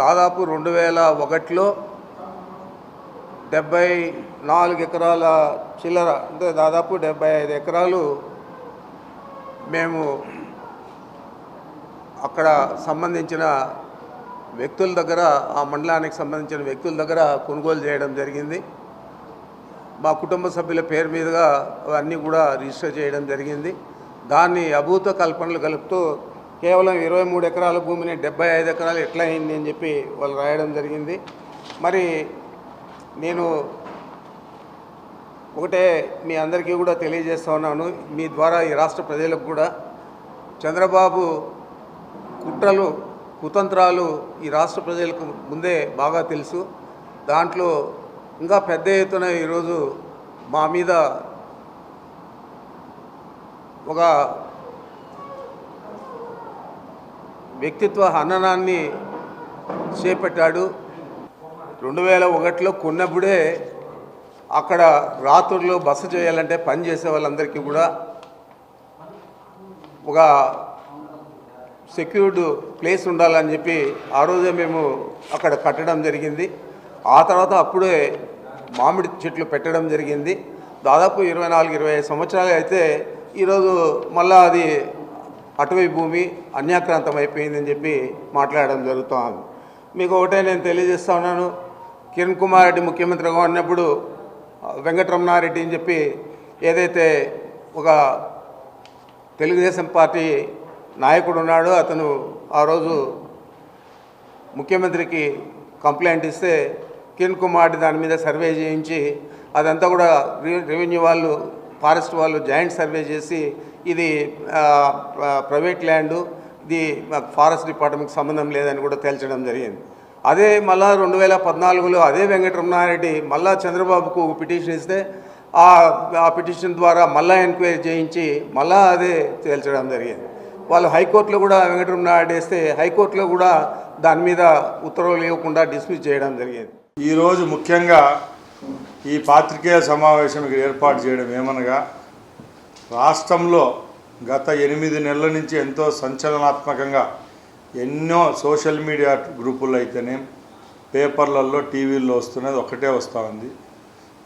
దాదాపు రెండు వేల ఒకటిలో డెబ్బై నాలుగు ఎకరాల చిల్లర అంటే దాదాపు డెబ్బై ఐదు ఎకరాలు మేము అక్కడ సంబంధించిన వ్యక్తుల దగ్గర ఆ మండలానికి సంబంధించిన వ్యక్తుల దగ్గర కొనుగోలు చేయడం జరిగింది. మా కుటుంబ సభ్యుల పేరు మీదుగా అవన్నీ కూడా రిజిస్టర్ చేయడం జరిగింది. దాన్ని అభూత కల్పనలు కలుపుతూ కేవలం ఇరవై మూడు ఎకరాల భూమిని డెబ్బై ఐదు ఎకరాలు ఎట్లా అయింది అని చెప్పి వాళ్ళు రాయడం జరిగింది. మరి నేను ఒకటే మీ అందరికీ కూడా తెలియజేస్తా ఉన్నాను. మీ ద్వారా ఈ రాష్ట్ర ప్రజలకు కూడా చంద్రబాబు కుట్రలు కుతంత్రాలు ఈ రాష్ట్ర ప్రజలకు ముందే బాగా తెలుసు. దాంట్లో ఇంకా పెద్ద ఎత్తున ఈరోజు మా మీద ఒక వ్యక్తిత్వ హననాన్ని చేపట్టాడు. రెండు వేల ఒకటిలో కొన్నప్పుడే అక్కడ రాత్రుల్లో బస చేయాలంటే పని చేసే వాళ్ళందరికీ కూడా ఒక సెక్యూర్డ్ ప్లేస్ ఉండాలని చెప్పి ఆ రోజే మేము అక్కడ కట్టడం జరిగింది. ఆ తర్వాత అప్పుడే మామిడి చెట్లు పెట్టడం జరిగింది. దాదాపు ఇరవై నాలుగు ఇరవై ఐదు సంవత్సరాలు అయితే ఈరోజు మళ్ళీ అది అటవీ భూమి అన్యాక్రాంతం అయిపోయిందని చెప్పి మాట్లాడడం జరుగుతోంది. మీకు ఒకటే నేను తెలియజేస్తా ఉన్నాను. కిరణ్ కుమార్ రెడ్డి ముఖ్యమంత్రిగా ఉన్నప్పుడు వెంకటరమణారెడ్డి అని చెప్పి ఏదైతే ఒక తెలుగుదేశం పార్టీ నాయకుడు ఉన్నాడో అతను ఆ రోజు ముఖ్యమంత్రికి కంప్లైంట్ ఇస్తే కిరణ్ కుమార్ దాని మీద సర్వే చేయించి అదంతా కూడా రెవెన్యూ వాళ్ళు ఫారెస్ట్ వాళ్ళు జాయింట్ సర్వే చేసి ఇది ప్రైవేట్ ల్యాండు ఇది ఫారెస్ట్ డిపార్ట్మెంట్కి సంబంధం లేదని కూడా తేల్చడం జరిగింది. అదే మళ్ళా రెండు వేల పద్నాలుగులో అదే వెంకటరమణారెడ్డి మళ్ళా చంద్రబాబుకు పిటిషన్ ఇస్తే ఆ పిటిషన్ ద్వారా మళ్ళా ఎంక్వైరీ చేయించి మళ్ళా అదే తేల్చడం జరిగింది. వాళ్ళు హైకోర్టులో కూడా వెంకటరమణారెడ్డి వేస్తే హైకోర్టులో కూడా దాని మీద ఉత్తర్వులు ఇవ్వకుండా డిస్మిస్ చేయడం జరిగింది. ఈరోజు ముఖ్యంగా ఈ పాత్రికేయ సమావేశం ఇక్కడ ఏర్పాటు చేయడం ఏమనగా రాష్ట్రంలో గత ఎనిమిది నెలల నుంచి ఎంతో సంచలనాత్మకంగా ఎన్నో సోషల్ మీడియా గ్రూపుల్లో అయితేనే పేపర్లలో టీవీల్లో వస్తున్నది ఒకటే వస్తూ ఉంది.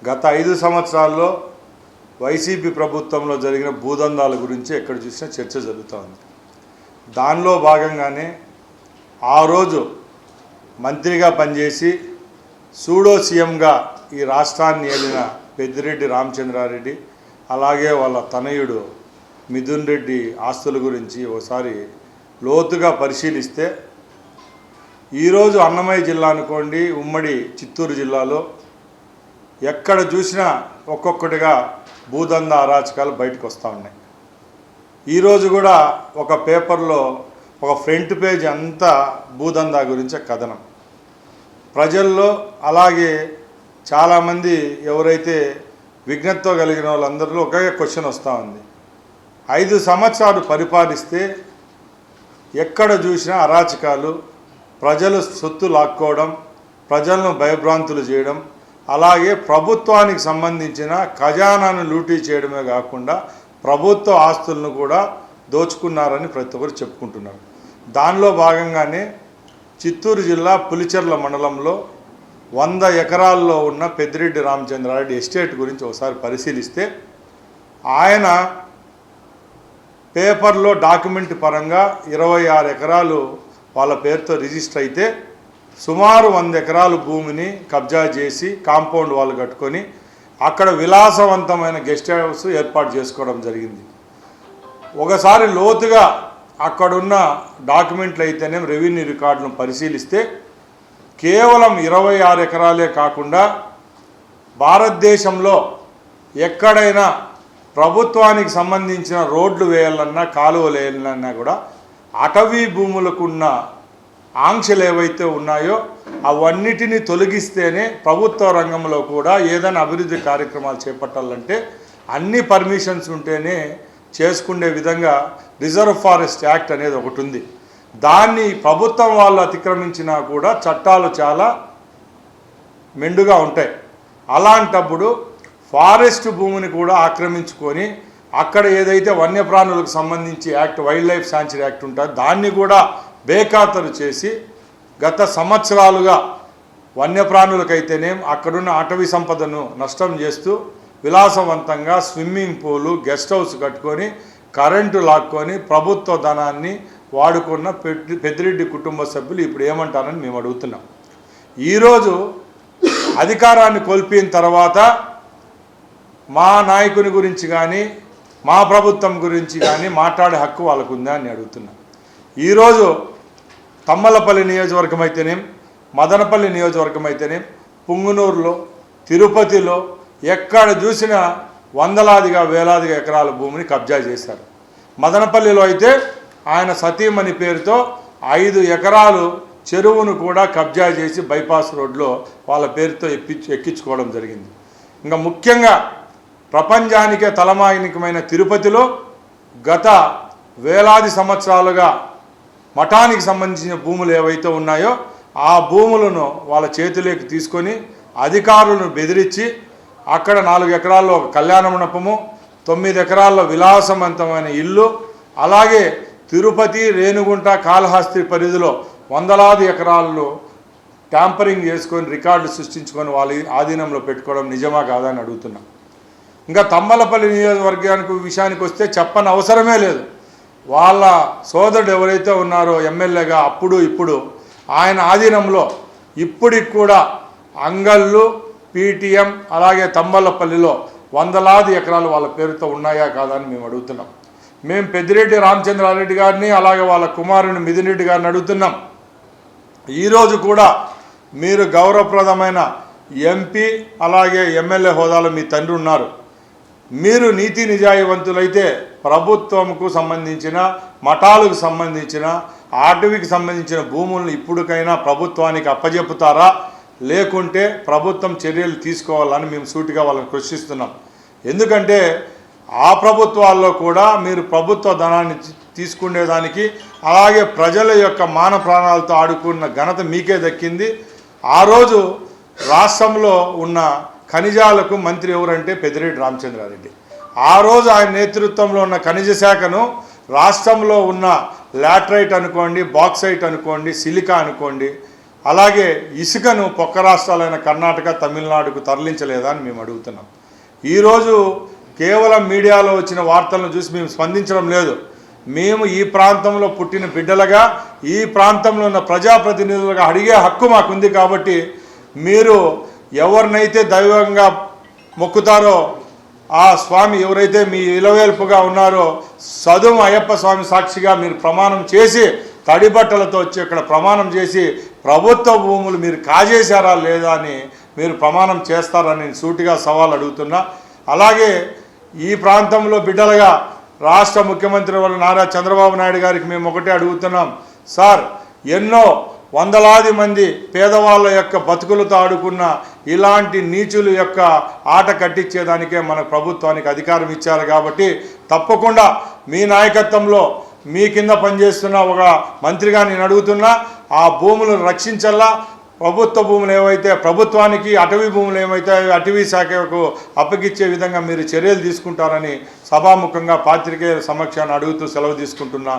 గత ఐదు సంవత్సరాల్లో వైసీపీ ప్రభుత్వంలో జరిగిన భూదందాల గురించి ఎక్కడ చూసినా చర్చ జరుగుతూ ఉంది. దానిలో భాగంగానే ఆ రోజు మంత్రిగా పనిచేసి సూడో సీఎంగా ఈ రాష్ట్రాన్ని ఏలిన పెద్దిరెడ్డి రామచంద్రారెడ్డి అలాగే వాళ్ళ తనయుడు మిథున్ రెడ్డి ఆస్తుల గురించి ఒకసారి లోతుగా పరిశీలిస్తే ఈరోజు అన్నమయ్య జిల్లా అనుకోండి ఉమ్మడి చిత్తూరు జిల్లాలో ఎక్కడ చూసినా ఒక్కొక్కటిగా భూదంద అరాచకాలు బయటకు వస్తూ ఉన్నాయి. ఈరోజు కూడా ఒక పేపర్లో ఒక ఫ్రంట్ పేజ్ అంతా భూదందా గురించే కథనం. ప్రజల్లో అలాగే చాలామంది ఎవరైతే విజ్ఞతతో కలిగిన వాళ్ళందరిలో ఒకే క్వశ్చన్ వస్తూ ఉంది. ఐదు సంవత్సరాలు పరిపాలిస్తే ఎక్కడ చూసినా అరాచకాలు ప్రజలు సొత్తు లాక్కోవడం ప్రజలను భయభ్రాంతులు చేయడం అలాగే ప్రభుత్వానికి సంబంధించిన ఖజానాను లూటీ చేయడమే కాకుండా ప్రభుత్వ ఆస్తులను కూడా దోచుకున్నారని ప్రతి ఒక్కరు చెప్పుకుంటున్నారు. దానిలో భాగంగానే చిత్తూరు జిల్లా పులిచెర్ల మండలంలో వంద ఎకరాల్లో ఉన్న పెద్దిరెడ్డి రామచంద్రారెడ్డి ఎస్టేట్ గురించి ఒకసారి పరిశీలిస్తే ఆయన పేపర్లో డాక్యుమెంట్ పరంగా ఇరవై ఆరు ఎకరాలు వాళ్ళ పేరుతో రిజిస్టర్ అయితే సుమారు వంద ఎకరాలు భూమిని కబ్జా చేసి కాంపౌండ్ వాళ్ళు కట్టుకొని అక్కడ విలాసవంతమైన గెస్ట్ హౌస్ ఏర్పాటు చేసుకోవడం జరిగింది. ఒకసారి లోతుగా అక్కడున్న డాక్యుమెంట్లు అయితేనే రెవెన్యూ రికార్డులను పరిశీలిస్తే కేవలం ఇరవై ఆరు ఎకరాలే కాకుండా భారతదేశంలో ఎక్కడైనా ప్రభుత్వానికి సంబంధించిన రోడ్లు వేయాలన్నా కాలువలు వేయాలన్నా కూడా అటవీ భూములకున్న ఆంక్షలు ఏవైతే ఉన్నాయో అవన్నిటిని తొలగిస్తేనే ప్రభుత్వ రంగంలో కూడా ఏదైనా అభివృద్ధి కార్యక్రమాలు చేపట్టాలంటే అన్ని పర్మిషన్స్ ఉంటేనే చేసుకునే విధంగా రిజర్వ్ ఫారెస్ట్ యాక్ట్ అనేది ఒకటి ఉంది. దాన్ని ప్రభుత్వం వాళ్ళు అతిక్రమించినా కూడా చట్టాలు చాలా మెండుగా ఉంటాయి. అలాంటప్పుడు ఫారెస్ట్ భూమిని కూడా ఆక్రమించుకొని అక్కడ ఏదైతే వన్యప్రాణులకు సంబంధించి act wild life sanctuary act ఉంటుందో దాన్ని కూడా బేఖాతరు చేసి గత సంవత్సరాలుగా వన్యప్రాణులకైతేనేం అక్కడున్న అటవీ సంపదను నష్టం చేస్తూ విలాసవంతంగా స్విమ్మింగ్ పూలు గెస్ట్ హౌస్ కట్టుకొని కరెంటు లాక్కొని ప్రభుత్వ ధనాన్ని వాడుకున్న పెద్ది పెద్దిరెడ్డి కుటుంబ సభ్యులు ఇప్పుడు ఏమంటారని మేము అడుగుతున్నాం. ఈరోజు అధికారాన్ని కోల్పోయిన తర్వాత మా నాయకుని గురించి కానీ మా ప్రభుత్వం గురించి కానీ మాట్లాడే హక్కు వాళ్ళకు ఉందా అని అడుగుతున్నాం. ఈరోజు తమ్మలపల్లి నియోజకవర్గం అయితేనేం మదనపల్లి నియోజకవర్గం అయితేనేం పుంగునూరులో తిరుపతిలో ఎక్కడ చూసినా వందలాదిగా వేలాదిగా ఎకరాల భూమిని కబ్జా చేశారు. మదనపల్లిలో అయితే ఆయన సతీమణి పేరుతో ఐదు ఎకరాలు చెరువును కూడా కబ్జా చేసి బైపాస్ రోడ్లో వాళ్ళ పేరుతో ఎక్కించు ఎక్కించుకోవడం జరిగింది. ఇంకా ముఖ్యంగా ప్రపంచానికే తలమానికమైన తిరుపతిలో గత వేలాది సంవత్సరాలుగా మఠానికి సంబంధించిన భూములు ఏవైతే ఉన్నాయో ఆ భూములను వాళ్ళ చేతిలోకి తీసుకొని అధికారులను బెదిరించి అక్కడ నాలుగు ఎకరాల్లో ఒక కళ్యాణ మండపము తొమ్మిది ఎకరాల్లో విలాసవంతమైన ఇల్లు అలాగే తిరుపతి రేణుగుంట కాళహస్తి పరిధిలో వందలాది ఎకరాల్లో ట్యాంపరింగ్ చేసుకొని రికార్డు సృష్టించుకొని వాళ్ళ ఆధీనంలో పెట్టుకోవడం నిజమా కాదా అని అడుగుతున్నాం. ఇంకా తమ్మలపల్లి నియోజకవర్గానికి విషయానికి వస్తే చెప్పని అవసరమే లేదు. వాళ్ళ సోదరుడు ఎవరైతే ఉన్నారో ఎమ్మెల్యేగా అప్పుడు ఇప్పుడు ఆయన ఆధీనంలో ఇప్పటికి కూడా అంగళ్ళు పీటీఎం అలాగే తమ్మలపల్లిలో వందలాది ఎకరాలు వాళ్ళ పేరుతో ఉన్నాయా కాదా అని మేము అడుగుతున్నాం. మేము పెద్దిరెడ్డి రామచంద్రారెడ్డి గారిని అలాగే వాళ్ళ కుమారుని మిథునరెడ్డి గారిని అడుగుతున్నాం. ఈరోజు కూడా మీరు గౌరవప్రదమైన ఎంపీ అలాగే ఎమ్మెల్యే హోదాలో మీ తండ్రి ఉన్నారు. మీరు నీతి నిజాయివంతులైతే ప్రభుత్వంకు సంబంధించిన మఠాలకు సంబంధించిన అటవీకి సంబంధించిన భూములను ఇప్పటికైనా ప్రభుత్వానికి అప్పజెపుతారా లేకుంటే ప్రభుత్వం చర్యలు తీసుకోవాలని మేము సూటిగా వాళ్ళని కృషిస్తున్నాం ఎందుకంటే ఆ ప్రభుత్వాల్లో కూడా మీరు ప్రభుత్వ ధనాన్ని తీసుకునేదానికి అలాగే ప్రజల యొక్క మాన ప్రాణాలతో ఆడుకున్న ఘనత మీకే దక్కింది. ఆ రోజు రాష్ట్రంలో ఉన్న ఖనిజాలకు మంత్రి ఎవరంటే పెద్దిరెడ్డి రామచంద్రారెడ్డి. ఆ రోజు ఆయన నేతృత్వంలో ఉన్న ఖనిజ శాఖను రాష్ట్రంలో ఉన్న లాట్రైట్ అనుకోండి బాక్సైట్ అనుకోండి సిలికా అనుకోండి అలాగే ఇసుకను పక్క రాష్ట్రాలైన కర్ణాటక తమిళనాడుకు తరలించలేదా అని మేము అడుగుతున్నాం. ఈరోజు కేవలం మీడియాలో వచ్చిన వార్తలను చూసి మేము స్పందించడం లేదు. మేము ఈ ప్రాంతంలో పుట్టిన బిడ్డలుగా ఈ ప్రాంతంలో ఉన్న ప్రజాప్రతినిధులుగా అడిగే హక్కు మాకుంది కాబట్టి మీరు ఎవరినైతే దైవంగా మొక్కుతారో ఆ స్వామి ఎవరైతే మీ ఇలవేల్పుగా ఉన్నారో సదుము అయ్యప్ప స్వామి సాక్షిగా మీరు ప్రమాణం చేసి తడి బట్టలతో వచ్చి ఇక్కడ ప్రమాణం చేసి ప్రభుత్వ భూములు మీరు కాజేశారా లేదా అని మీరు ప్రమాణం చేస్తారని సూటిగా సవాల్ అడుగుతున్నా. అలాగే ఈ ప్రాంతంలో బిడ్డలుగా రాష్ట్ర ముఖ్యమంత్రి వారు నారా చంద్రబాబు నాయుడు గారికి మేము ఒకటే అడుగుతున్నాం. సార్ ఎన్నో వందలాది మంది పేదవాళ్ళ యొక్క బతుకులతో ఆడుకున్న ఇలాంటి నీచుల యొక్క ఆట కట్టించేదానికే మన ప్రభుత్వానికి అధికారం ఇచ్చారు కాబట్టి తప్పకుండా మీ నాయకత్వంలో మీ కింద పనిచేస్తున్న ఒక మంత్రిగా నేను అడుగుతున్నా ఆ భూములను రక్షించల్లా ప్రభుత్వ భూములు ఏవైతే ప్రభుత్వానికి అటవీ భూములు ఏమైతే అటవీ శాఖకు అప్పగిచ్చే విధంగా మీరు చర్యలు తీసుకుంటారని సభాముఖంగా పాత్రికేయుల సమక్షాన్ని అడుగుతూ సెలవు తీసుకుంటున్నా.